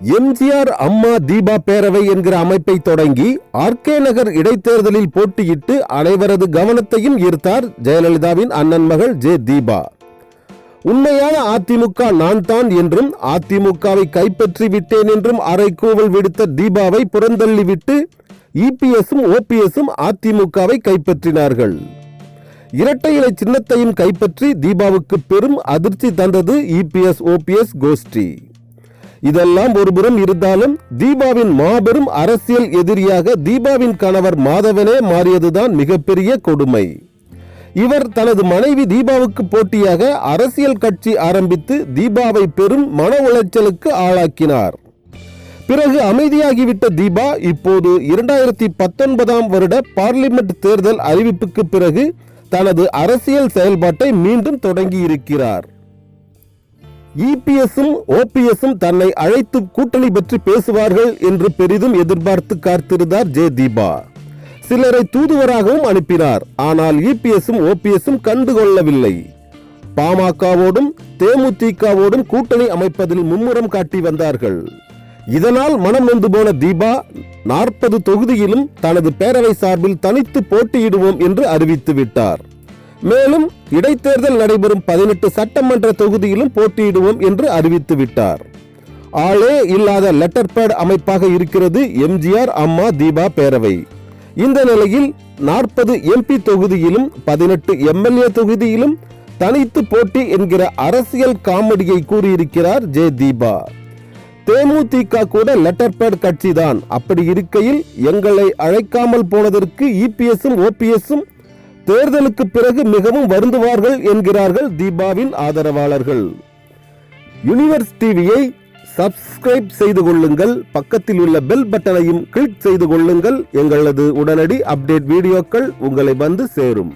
எம்ஜிஆர் அம்மா தீபா பேரவை என்கிற அமைப்பை தொடங்கி ஆர்கே நகர் இடைத்தேர்தலில் போட்டியிட்டு அனைவரது கவனத்தையும் ஈர்த்தார் ஜெயலலிதாவின் அண்ணன் மகள் ஜே தீபா. உண்மையான அதிமுக நான் தான் என்றும் அதிமுகவை கைப்பற்றி விட்டேன் என்றும் அரைக்கூவல் விடுத்த தீபாவை புறந்தள்ளிவிட்டு இபிஎஸும் ஓபிஎஸும் அதிமுகவை கைப்பற்றினார்கள். இரட்டை இலை சின்னத்தையும் கைப்பற்றி தீபாவுக்கு பெரும் அதிர்ச்சி தந்தது இபிஎஸ் ஓபிஎஸ் கோஷ்டி. இதெல்லாம் ஒருபுறம் இருந்தாலும் தீபாவின் மாபெரும் அரசியல் எதிரியாக தீபாவின் கணவர் மாதவனே மாறியதுதான் மிகப்பெரிய கொடுமை. இவர் தனது மனைவி தீபாவுக்கு போட்டியாக அரசியல் கட்சி ஆரம்பித்து தீபாவை பெரும் மன உளைச்சலுக்கு ஆளாக்கினார். பிறகு அமைதியாகிவிட்ட தீபா இப்போது இரண்டாயிரத்தி பத்தொன்பதாம் வருட பார்லிமெண்ட் தேர்தல் அறிவிப்புக்கு பிறகு தனது அரசியல் செயல்பாட்டை மீண்டும் தொடங்கியிருக்கிறார். இபிஎஸும் ஓபிஎஸும் தன்னை அழைத்து கூட்டணி பற்றி பேசுவார்கள் என்று பெரிதும் எதிர்பார்த்து காத்திருந்தார் ஜே தீபா. சிலரை தூதுவராகவும் அனுப்பினார். ஆனால் இபிஎஸும் ஓபிஎஸும் கண்டுகொள்ளவில்லை. பாமகவோடும் தேமுதிகவோடும் கூட்டணி அமைப்பதில் மும்முரம் காட்டி வந்தார்கள். இதனால் மனம் நொந்து போன தீபா நாற்பது தொகுதியிலும் தனது பேரவை சார்பில் தனித்து போட்டியிடுவோம் என்று அறிவித்து விட்டார். மேலும் இடைத்தேர்தல் நடைபெறும் பதினெட்டு சட்டமன்ற தொகுதியிலும் போட்டியிடுவோம் என்று அறிவித்து விட்டார் ஆளே இல்லாத லெட்டர் பேட் அமைப்பாக இருக்கிறது எம்ஜிஆர் அம்மா தீபா பேரவை. இந்த நிலையில் நாற்பது எம்பி தொகுதியிலும் பதினெட்டு எம்எல்ஏ தொகுதியிலும் தனித்து போட்டி என்கிற அரசியல் காமெடியை கூறியிருக்கிறார் ஜே தீபா. தேமுதிக கூட லெட்டர் பேட் கட்சிதான். அப்படி இருக்கையில் எங்களை அழைக்காமல் போனதற்கு இபிஎஸும் ஓபிஎஸும் தேர்தலுக்கு பிறகு மிகவும் வருந்துவார்கள் என்கிறார்கள் தீபாவின் ஆதரவாளர்கள். யூனிவர்ஸ் டிவியை சப்ஸ்கிரைப் செய்து கொள்ளுங்கள். பக்கத்தில் உள்ள பெல் பட்டனையும் கிளிக் செய்து கொள்ளுங்கள். எங்களது உடனடி அப்டேட் வீடியோக்கள் உங்களை வந்து சேரும்.